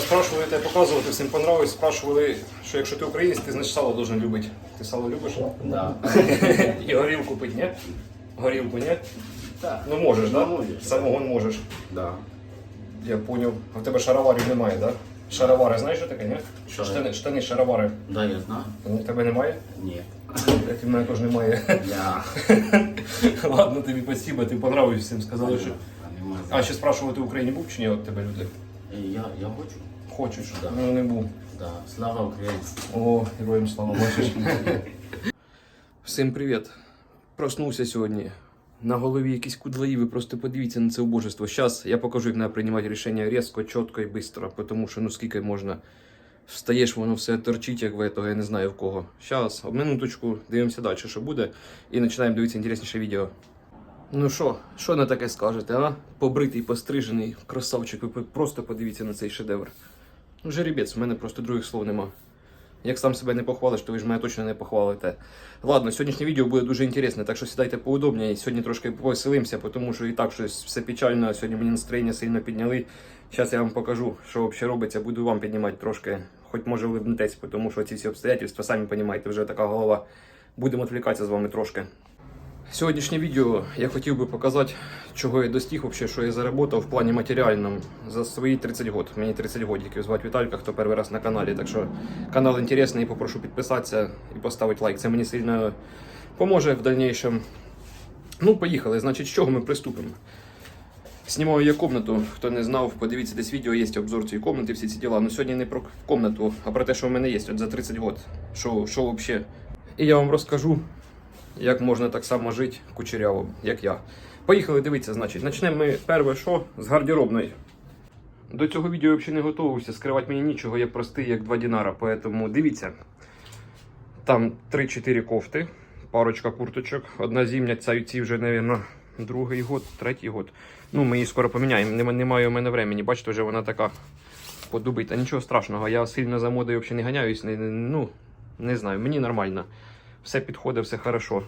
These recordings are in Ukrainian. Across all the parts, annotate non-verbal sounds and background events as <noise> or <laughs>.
Спрашували тебе показувати, всім понравилось. Спрашували, що якщо ти українець, ти значить сало должен любити. Ти сало любиш? Да. <laughs> І горілку пить, ні? Горілку, ні? Так. Ну можеш, Ну, так? Да? Самогон можеш. Да. Я поняв. А в тебе шароварів немає, так? Да? Шаровари, знаєш, що таке, ні? Що? Штани, штани, шаровари. Да, я знаю. Ну, в тебе немає? Нет. Так і в мене теж немає. Я. <laughs> Ладно, тобі спасибо, ти понравився всім. Сказали, що. А А ще спрашували, ти в Україні був чи ні от тебе люди? Я, я хочу. Хочуть, Да. ну не був. Да. Слава Україні. О, героям слава, бачиш. <laughs> Всім привіт. Проснувся сьогодні. На голові якісь кудлаї, ви просто подивіться на це убожество. Зараз я покажу, як треба приймати рішення різко, чітко і швидко, тому що ну скільки можна. Встаєш, воно все торчить, як в этого, я не знаю в кого. Зараз, минуточку, дивимося далі, що буде, і починаємо дивитися інтересніше відео. Ну що, що на таке скажете, а? Побритий, пострижений, красавчик, ви просто подивіться на цей шедевр. Ну, жеребець, в мене просто других слов нема. Як сам себе не похвалиш, то ви ж мене точно не похвалите. Ладно, сьогоднішнє відео буде дуже інтересне, так що сідайте поудобніше. Сьогодні трошки повеселимося, тому що і так щось все печально. Сьогодні мені настроєння сильно підняли. Зараз я вам покажу, що взагалі робиться. Буду вам піднімати трошки, хоч може улибнетесь, тому що ці всі обстоятельства, самі розумієте, вже така голова. Будемо відвлікатися з вами трошки. Сьогоднішнє відео я хотів би показати, чого я достиг, вообще, що я заработав в плані матеріальному за свої 30 років. Мені 30 років, звати Віталька, хто перший раз на каналі. Так що канал інтересний, попрошу підписатися і поставити лайк. Це мені сильно поможе в дальнейшем. Ну, поїхали. Значить, з чого ми приступимо? Знімаю я комнату. Хто не знав, подивіться, десь відео є обзор цієї комнати, всі ці діла. Ну сьогодні не про комнату, а про те, що в мене є от за 30 років. Що, що взагалі. І я вам розкажу, як можна так само жити кучеряво, як я. Поїхали дивитися, значить. Почнемо ми перше, що з гардеробної. До цього відео я взагалі не готувався, скривати мені нічого, я простий, як два дінара. Поэтому дивіться. Там 3-4 кофти, парочка курточок, одна зімня, ця ці вже, мабуть, другий год, третій год. Ну, ми її скоро поміняємо. Немає у мене времени. Бачите, вже вона така подубита. Нічого страшного, я сильно за модою взагалі не ганяюсь. Не- ну, не знаю, мені нормально. Все підходить, все хорошо.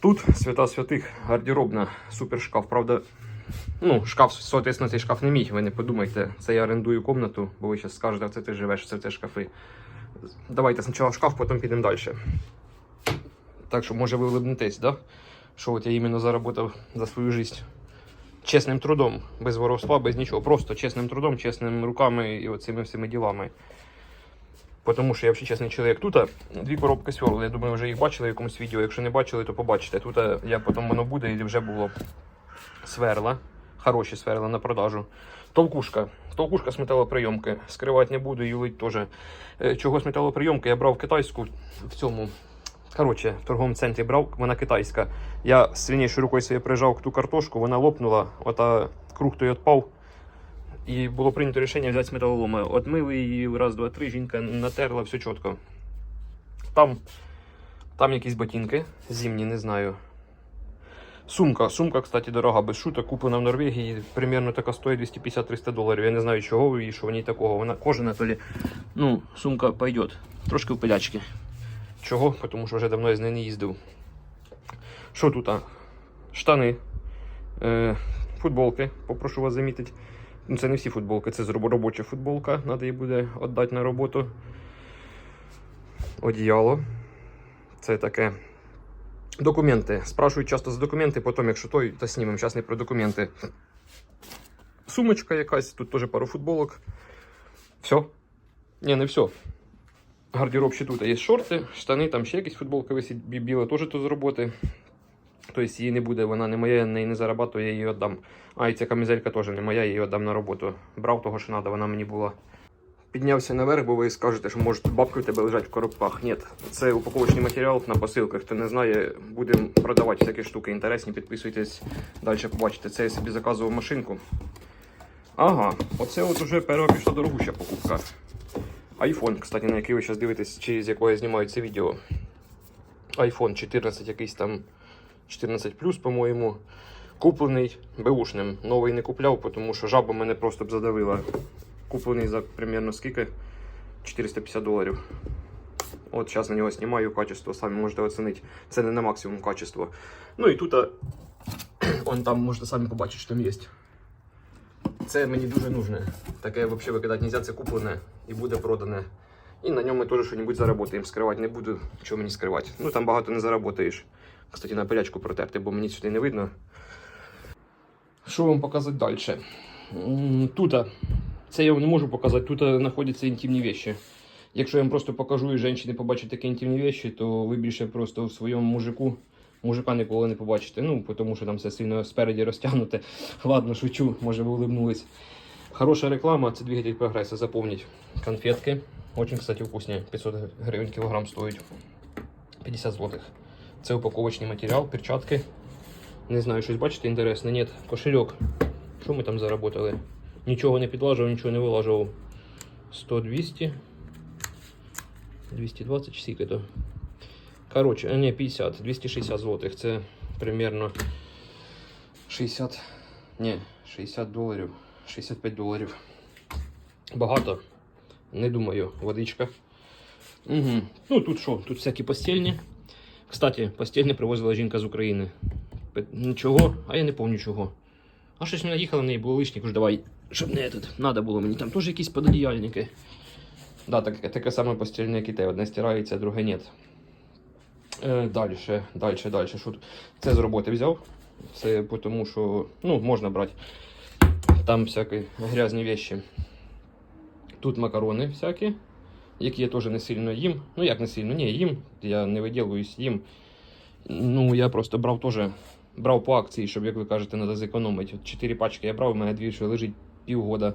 Тут свята святих, гардеробна, супер шкаф. Правда, ну, шкаф, соответственно, цей шкаф не мій, ви не подумайте. Це я орендую комнату, бо ви зараз скажете, це ти живеш, це, це шкафи. Давайте спочатку шкаф, потім підемо далі. Так що, може, ви улыбнетесь, да? Що от я іменно заработав за свою життя. Чесним трудом, без воровства, без нічого. Просто чесним трудом, чесними руками і оцими всіми ділами. Тому що я взагалі чесний чоловік. Тут дві коробки сверл. Я думаю, вже їх бачили в якомусь відео. Якщо не бачили, то побачите. Тут я потім воно буде, і вже було сверла. Хороші сверла на продажу. Толкушка. Толкушка з металоприйомки. Скривати не буду, юлить теж. Е, Чого з металоприйомки? Я брав китайську в цьому. Коротше, в торговому центрі брав, вона китайська. Я сильнішою рукою собі прижав ту картошку, вона лопнула, ота круг той відпав. І було прийнято рішення взяти з металолома. Отмили її раз, два, три, жінка натерла, все чітко. Там, там якісь ботинки зимні, не знаю. Сумка. Сумка, кстати, дорога, без шуток, куплена в Норвегії. Примерно така стоїть 250-300 доларів. Я не знаю, чого і що в ній такого. Вона кожана то лі. Ну, сумка пойде. Трошки в пилячки. Чого? Тому що вже давно я з нею не їздив. Що тут? Штани. Е, футболки, попрошу вас замітити. Ну, це не всі футболки, це робоча футболка. Треба її буде віддати на роботу. Одіяло. Це таке. Документи. Спрашують часто за документи, потім, якщо той, то знімемо. Зараз не про документи. Сумочка якась, тут теж пару футболок. Все. Ні, не все. Гардероб ще тут є шорти, штани, там ще якісь футболки висить біла, теж тут з роботи. Тобто її не буде, вона не моя, я не зарабатую, я її віддам. А, і ця камізелька теж не моя, я її віддам на роботу. Брав того, що треба, вона мені була. Піднявся наверх, бо ви скажете, що може бабки у тебе лежать в коробках. Ні, це упаковочний матеріал на посилках. Хто не знає, будемо продавати всякі штуки інтересні. Підписуйтесь, далі побачите. Це я собі заказував машинку. Ага, оце от уже перша пішла дорогуща покупка. iPhone, кстати, на який ви зараз дивитесь, чи з якого я знімаю це відео. iPhone 14 якийсь там 14 по-моєму. Куплений беушним. Новий не купляв, тому що жаба мене просто б задавила. Куплений за примерно скільки? 450 доларів. От зараз на нього знімаю качество, самі можете оцінити. Це не на максимум качество. Ну і тут, а, <clears throat> он там можете самі побачити, що там є. Це мені дуже нужне. Таке взагалі викидати нельзя, це куплене і буде продане. І на ньому ми теж щось заработаємо. Скривати не буду, що мені скривати. Ну там багато не заработаєш. Кстати, на пилячку протерти, бо мені сюди не видно. Що вам показати далі? Тут, це я вам не можу показати, тут знаходяться інтимні речі. Якщо я вам просто покажу і жінки побачать такі інтимні речі, то ви більше просто в своєму мужику мужика ніколи не побачите. Ну, тому що там все сильно спереді розтягнуте. <laughs> Ладно, шучу, може ви улыбнулись. Хороша реклама, це двигатель прогресса, запомніть. Конфетки. Очень, кстати, вкусні. 500 гривень кілограм стоїть. 50 злотих. Це упаковочний матеріал, перчатки. Не знаю, щось бачите інтересне? Ні, кошельок. Що ми там заработали? Нічого не підлажував, нічого не вилажував. 100, 200. 220 чи скільки то. Коротше, не 50, 260 злотих. Це примерно 60. Ні, 60 доларів. 65 доларів. Багато. Не думаю, водичка. Угу. Ну тут що? Тут всякі постільні. Кстати, постільні привозила жінка з України. Нічого, а я не пам'ятаю чого. А щось мене їхала, в неї було лишнє, кажу, давай, щоб не этот, надо було мені. Там теж якісь пододіяльники. Да, таке, таке саме постільне, як і те. Одне стирається, друге ні. Е, далі, далі, далі. Що? Це з роботи взяв. Це тому, що ну, можна брати. Там всякі грязні вещи. Тут макарони всякі, які я теж не сильно їм. Ну як не сильно? Ні, їм. Я не виділуюсь їм. Ну, я просто брав теж. Брав по акції, щоб, як ви кажете, треба зекономити. От 4 пачки я брав, у мене дві що лежить півгода.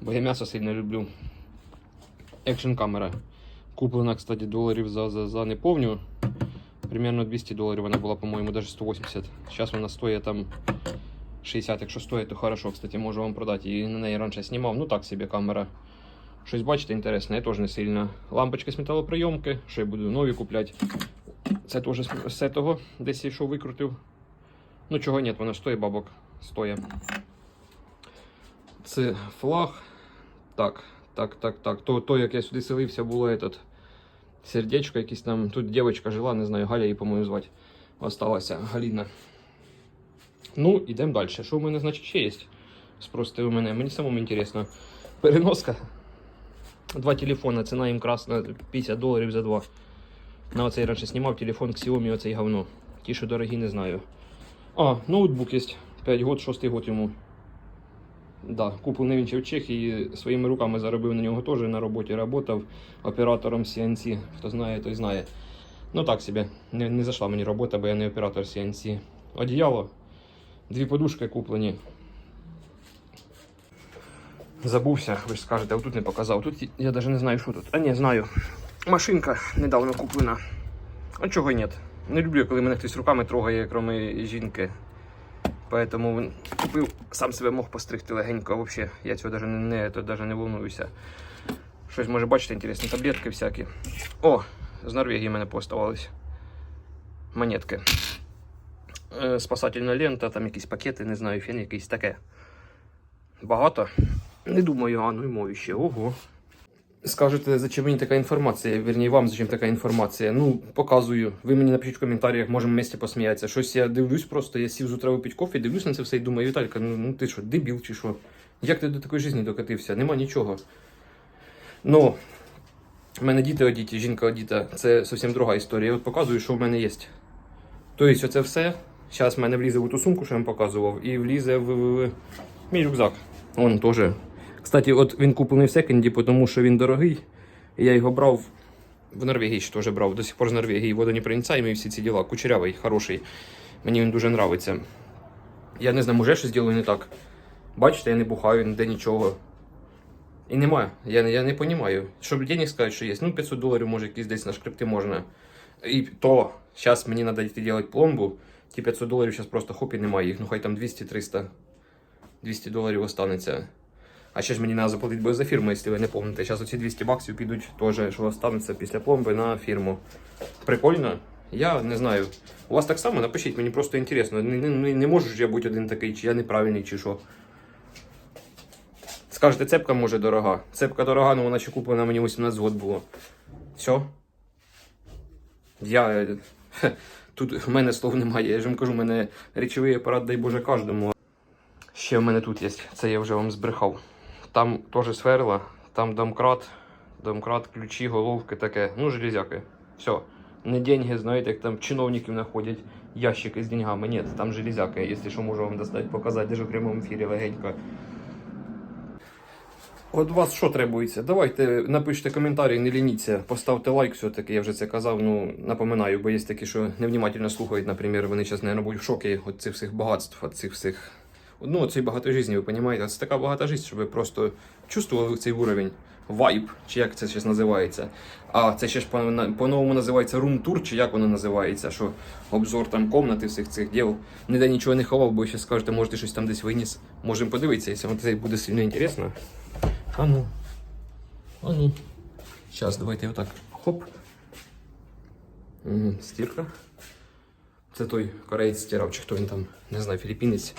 Бо я м'ясо сильно люблю. Екшн камера. Куплена, кстати, доларів за, за, за не помню. Примерно 200 доларів вона була, по-моєму, даже 180. Зараз вона стоїть там 60. Якщо стоїть, то хорошо, кстати, можу вам продати. І на неї раніше знімав. Ну так собі камера. Щось бачите інтересне, я теж не сильно. Лампочки з металоприйомки, ще й буду нові купляти. Це теж з того, десь я що викрутив. Ну чого ні, вона стоїть бабок. Стоїть. Це флаг. Так, так, так, так. То, то як я сюди селився, було этот, сердечко якесь там. Тут дівчинка жила, не знаю, Галя її, по-моєму, звати. Осталася Галіна. Ну, йдемо далі. Що в мене, значить, ще є? Спросите у мене. Мені самому інтересно. Переноска. Два телефона, ціна їм красна 50 доларів за два. На оцей раніше знімав телефон Xiaomi, оцей говно. Ті, що дорогі, не знаю. А, ноутбук є. 5 год, 6 год йому. Да, куплений він ще в Чехії, своїми руками заробив на нього теж на роботі работав оператором CNC. Хто знає, той знає. Ну так собі, не, не зайшла мені робота, бо я не оператор CNC. Одіяло, дві подушки куплені. Забувся, ви ж скажете, а тут не показав. Тут я навіть не знаю, що тут. А ні, знаю. Машинка недавно куплена. А чого ні? Не люблю, коли мене хтось руками трогає, крім жінки. Поэтому купив, сам себе мог постригти легенько. Взагалі, я цього навіть не, то навіть не волнуюся. Щось може бачите, інтересні таблетки всякі. О, з Норвегії мене поставались. Монетки. Е, спасательна лента, там якісь пакети, не знаю, фен якийсь таке. Багато. Не думаю, а ну й мові ще. Ого. Скажете, зачем мені така інформація? Вірні, вам зачем така інформація? Ну, показую. Ви мені напишіть в коментарях, можемо вместе посміятися. Щось я дивлюсь просто, я сів з утра випити кофе, дивлюсь на це все і думаю, Віталька, ну, ну ти що, дебіл чи що? Як ти до такої житті докатився? Нема нічого. Ну, в мене діти одіті, жінка одіта, це зовсім друга історія. От показую, що в мене є. Тобто, оце все. Зараз в мене влізе в ту сумку, що я вам показував, і влізе в, мій рюкзак. Вон теж. Кстати, от він куплений в секонді, тому що він дорогий. Я його брав в Норвегії ще теж брав. До сих пор з Норвегії водонепроницаємий всі ці діла. Кучерявий, хороший. Мені він дуже подобається. Я не знаю, може щось зроблю не так. Бачите, я не бухаю, ніде нічого. І немає. Я, я не розумію. Щоб денег сказати, що є. Ну, 500 доларів, може, якісь десь на шкрипти можна. І то, зараз мені треба йти робити пломбу. Ті 500 доларів зараз просто хоп і немає їх. Ну хай там 200-300. 200 доларів останеться. А ще ж мені треба заплатити буде за фірму, якщо ви не пам'ятаєте. Зараз оці 200 баксів підуть теж, що останеться після пломби на фірму. Прикольно? Я не знаю. У вас так само напишіть, мені просто інтересно. Не, не, не, можу ж я бути один такий, чи я неправильний, чи що. Скажете, цепка може дорога. Цепка дорога, але вона ще куплена мені 18 год було. Все. Я. <laughs> тут в мене слов немає. Я ж вам кажу, в мене речовий апарат, дай Боже, кожному. Ще в мене тут є, це я вже вам збрехав. Там теж сверла, там домкрат, домкрат, ключі, головки, таке. Ну, железяки. Все. Не деньги, знаєте, як там чиновників знаходять ящики з деньгами. Ні, там железяка, якщо що можу вам достати, показати, даже в прямому ефірі легенько. От вас що требується? Давайте напишіть коментарі, не лініться, поставте лайк все-таки, я вже це казав. Ну, напоминаю, бо є такі, що невнімательно слухають, наприклад, вони зараз, мабуть, будуть в шокі від цих всіх багатств, від цих всіх. Ну, цієї багатожитті, ви розумієте? Це така багата життя, щоб ви просто чувствували цей уровень. Вайб, чи як це зараз називається. А це ще ж по-новому називається рум-тур, чи як воно називається, що обзор там комнати всіх цих діл. Ніде нічого не ховав, бо ще скажете, може ти щось там десь виніс. Можемо подивитися, якщо вам це буде сильно інтересно. А ну. А ну. Сейчас, давайте отак. Хоп. Угу, стірка. Це той кореєць стирав, чи хто він там, не знаю, філіппінець.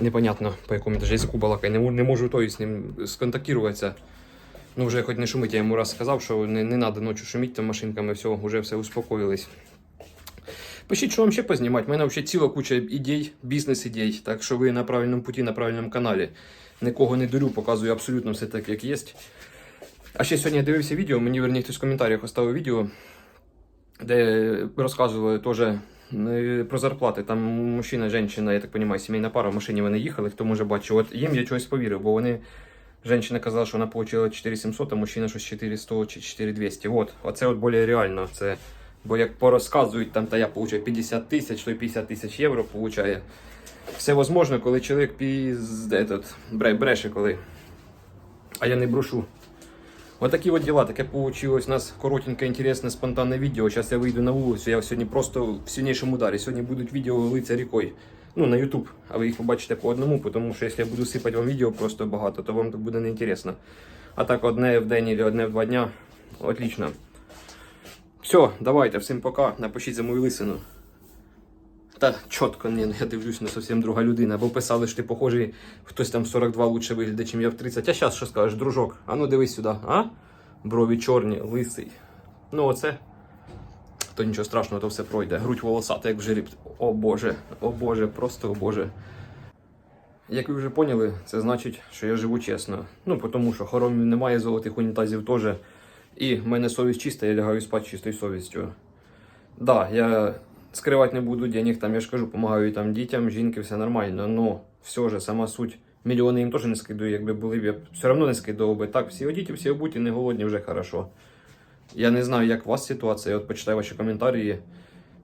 Непонятно, по якому даже язику балакає. Не, не можу той з ним сконтактуватися. Ну, вже хоч не шумить, я йому раз сказав, що не, не треба ночі шуміти там машинками, все, вже все успокоїлись. Пишіть, що вам ще познімати. У мене взагалі ціла куча ідей, бізнес-ідей. Так що ви на правильному путі, на правильному каналі. Нікого не дурю, показую абсолютно все так, як є. А ще сьогодні я дивився відео, мені верні хтось в коментарях оставив відео, де розказували теж е, про зарплати. Там мужчина, жінка, я так розумію, сімейна пара в машині вони їхали, хто може бачив. От їм я чогось повірив, бо вони. Жінка казала, що вона отримала 4700, а мужчина щось 400 чи 4200. От, оце от більш реально. Це, бо як порозказують, там та я получаю 50 тисяч, той 50 тисяч євро получає. Все возможно, коли чоловік піз... этот, бре- бреше, коли. А я не брошу. Вот такі от діла, таке получилось у нас коротеньке, інтересне, спонтанне відео. Зараз я вийду на вулицю, я сьогодні просто в сильнішому ударі. Сьогодні будуть відео литься рікою. Ну, на YouTube, а ви їх побачите по одному, тому що якщо я буду сипати вам відео просто багато, то вам буде неінтересно. А так одне в день або одне в два дня. Отлично. Все, давайте, всім пока. Напишіть за мою лисину. Та чітко, ні, я дивлюсь, не зовсім друга людина. Бо писали, що ти похожий, хтось там 42 лучше виглядає, чим я в 30. А зараз що скажеш, дружок? А ну дивись сюди, а? Брові чорні, лисий. Ну оце. То нічого страшного, то все пройде. Грудь волосата, як в жереб. О Боже, о Боже, просто о Боже. Як ви вже поняли, це значить, що я живу чесно. Ну, тому що хоромів немає, золотих унітазів теж. І в мене совість чиста, я лягаю спати чистою совістю. Да, я скрывать не буду денег, там я ж кажу, помагаю там дітям, жінки, все нормально, но все же, сама суть. Мільйони їм теж не скидаю, якби були б, я все одно не скидав би. Так, всі одіті, всі обуті, не голодні, вже хорошо. Я не знаю, як у вас ситуація, от почитаю ваші коментарі.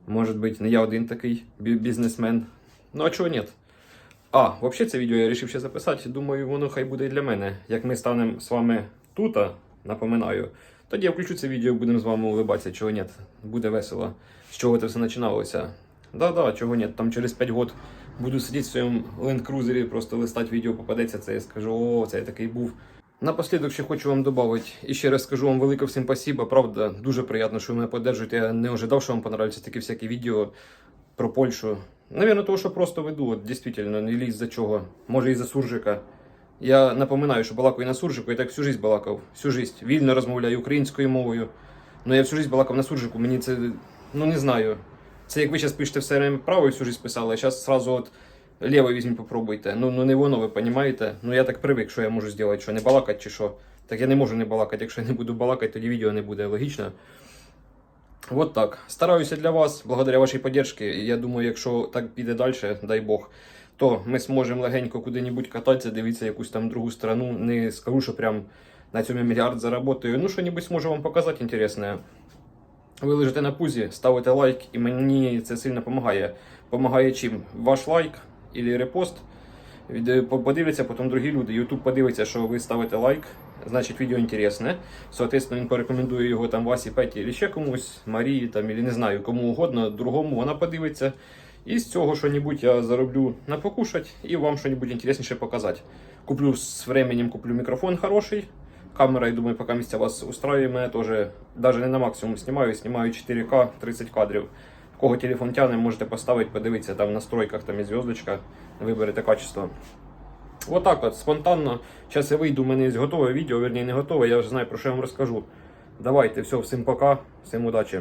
Може бути, не я один такий бізнесмен. Ну а чого ні? А, взагалі це відео я вирішив ще записати. Думаю, воно хай буде і для мене. Як ми станемо з вами тут, напоминаю, тоді я включу це відео, будемо з вами улибатися, чого ні. Буде весело. З чого це все починалося. Да-да, чого ні. Там через 5 років буду сидіти в своєму ленд-крузері, просто листати відео попадеться, це я скажу, о, це я такий був. Напослідок ще хочу вам додати. І ще раз скажу вам велике всім спасибо. Правда, дуже приємно, що ви мене підтримуєте. Я не ожидав, що вам понравляться такі всякі відео про Польщу. Навірно, того, що просто веду, от дійсно, не лізь за чого. Може, і за суржика. Я напоминаю, що балакаю на суржику, я так всю жизнь балакав. Всю жизнь. Вільно розмовляю українською мовою. Ну я всю жизнь балакав на суржику, мені це, ну не знаю. Це як ви зараз пишете все время правою всю жизнь писали, а зараз сразу от лівою візьміть, попробуйте. Ну, ну не воно, ви розумієте? Ну я так привик, що я можу зробити, що не балакати чи що. Так я не можу не балакати. Якщо я не буду балакати, тоді відео не буде логічно. Вот так. Стараюся для вас, благодаря вашій підтримці. Я думаю, якщо так піде далі, дай Бог, то ми зможемо легенько куди-небудь кататися, дивитися якусь там другу страну. Не скажу, що прям на цьому мільярд заработаю. Ну, що-небудь зможу вам показати інтересне. Ви лежите на пузі, ставите лайк, і мені це сильно допомагає. Помагає чим? Ваш лайк або репост. Подивляться потім другі люди. YouTube подивиться, що ви ставите лайк, значить відео інтересне. Соответственно, він порекомендує його там Васі, Петі, або ще комусь, Марії, там, або не знаю, кому угодно, другому вона подивиться. І з цього що-небудь я зароблю на покушать і вам що-небудь інтересніше показати. Куплю з временем куплю мікрофон хороший. Камера, я думаю, поки місця вас устраиває, мене теж навіть не на максимум знімаю, знімаю 4К 30 кадрів. Кого телефон тягне, можете поставити, подивитися там в настройках, там є зв'язочка, виберете качество. Отак от, спонтанно. Зараз я вийду, у мене є готове відео, верні не готове, я вже знаю про що я вам розкажу. Давайте, все, всім пока, всім удачі.